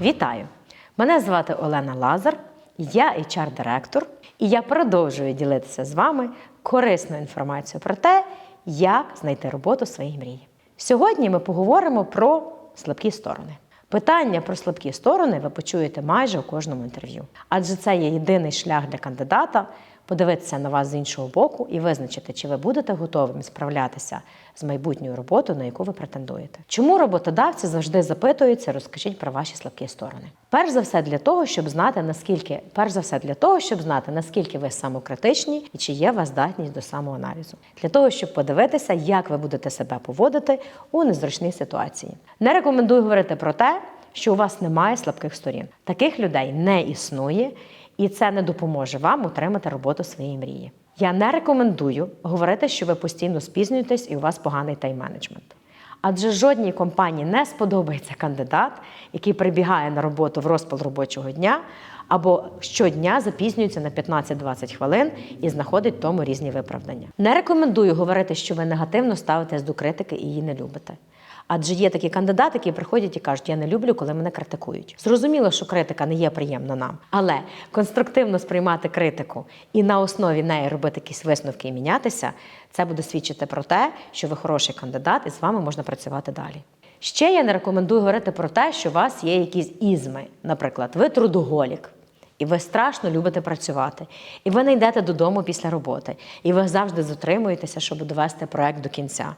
Вітаю! Мене звати Олена Лазар, я HR-директор, і я продовжую ділитися з вами корисною інформацією про те, як знайти роботу своєї мрії. Сьогодні ми поговоримо про слабкі сторони. Питання про слабкі сторони ви почуєте майже у кожному інтерв'ю, адже це є єдиний шлях для кандидата подивитися на вас з іншого боку і визначити, чи ви будете готовим справлятися з майбутньою роботою, на яку ви претендуєте. Чому роботодавці завжди запитуються, розкажіть про ваші слабкі сторони? Перш за все для того, щоб знати наскільки, перш за все для того, щоб знати наскільки ви самокритичні і чи є у вас здатність до самоаналізу, для того, щоб подивитися, як ви будете себе поводити у незручній ситуації. Не рекомендую говорити про те, що у вас немає слабких сторін. Таких людей не існує, і це не допоможе вам отримати роботу своєї мрії. Я не рекомендую говорити, що ви постійно спізнюєтесь і у вас поганий тайм-менеджмент. Адже жодній компанії не сподобається кандидат, який прибігає на роботу в розпал робочого дня або щодня запізнюється на 15-20 хвилин і знаходить тому різні виправдання. Не рекомендую говорити, що ви негативно ставитесь до критики і її не любите. Адже є такі кандидати, які приходять і кажуть, я не люблю, коли мене критикують. Зрозуміло, що критика не є приємна нам, але конструктивно сприймати критику і на основі неї робити якісь висновки і мінятися, це буде свідчити про те, що ви хороший кандидат і з вами можна працювати далі. Ще я не рекомендую говорити про те, що у вас є якісь ізми. Наприклад, ви трудоголік. І ви страшно любите працювати, і ви не йдете додому після роботи, і ви завжди затримуєтеся, щоб довести проект до кінця.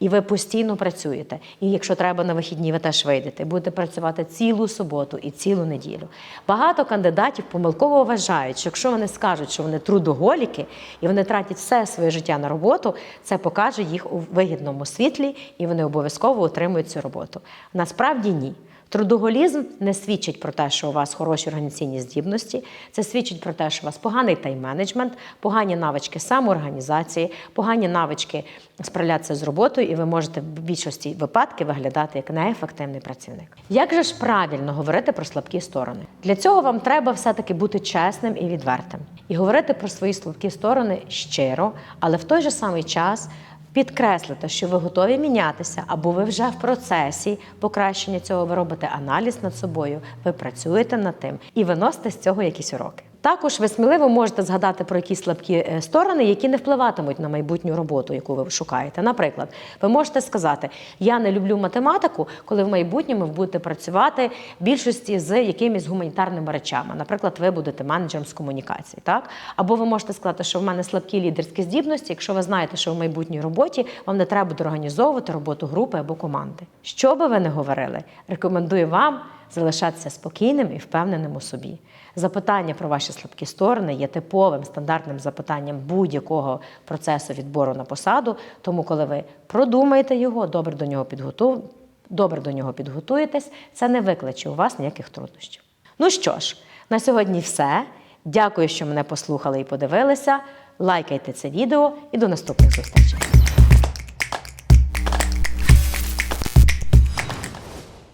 І ви постійно працюєте. І якщо треба на вихідні, ви теж вийдете, будете працювати цілу суботу і цілу неділю. Багато кандидатів помилково вважають, що якщо вони скажуть, що вони трудоголіки і вони тратять все своє життя на роботу, це покаже їх у вигідному світлі, і вони обов'язково отримують цю роботу. Насправді ні. Трудоголізм не свідчить про те, що у вас хороші організаційні здібності. Це свідчить про те, що у вас поганий тайм-менеджмент, погані навички самоорганізації, погані навички справлятися з роботою, і ви можете в більшості випадків виглядати як неефективний працівник. Як же ж правильно говорити про слабкі сторони? Для цього вам треба все-таки бути чесним і відвертим і говорити про свої слабкі сторони щиро, але в той же самий час. Підкреслити, що ви готові мінятися, або ви вже в процесі покращення цього, ви робите аналіз над собою, ви працюєте над тим і виносите з цього якісь уроки. Також ви сміливо можете згадати про якісь слабкі е, сторони, які не впливатимуть на майбутню роботу, яку ви шукаєте. Наприклад, ви можете сказати: Я не люблю математику, коли в майбутньому ви будете працювати в більшості з якимись гуманітарними речами. Наприклад, ви будете менеджером з комунікації, так або ви можете сказати, що в мене слабкі лідерські здібності, якщо ви знаєте, що в майбутній роботі вам не треба буде організовувати роботу групи або команди. Що би ви не говорили, рекомендую вам залишатися спокійним і впевненим у собі. Запитання про ваші слабкі сторони є типовим стандартним запитанням будь-якого процесу відбору на посаду. Тому, коли ви продумаєте його, добре до нього підготу... добре до нього підготуєтесь, це не викличе у вас ніяких труднощів. Ну що ж, на сьогодні все. Дякую, що мене послухали і подивилися. Лайкайте це відео і до наступних зустрічей.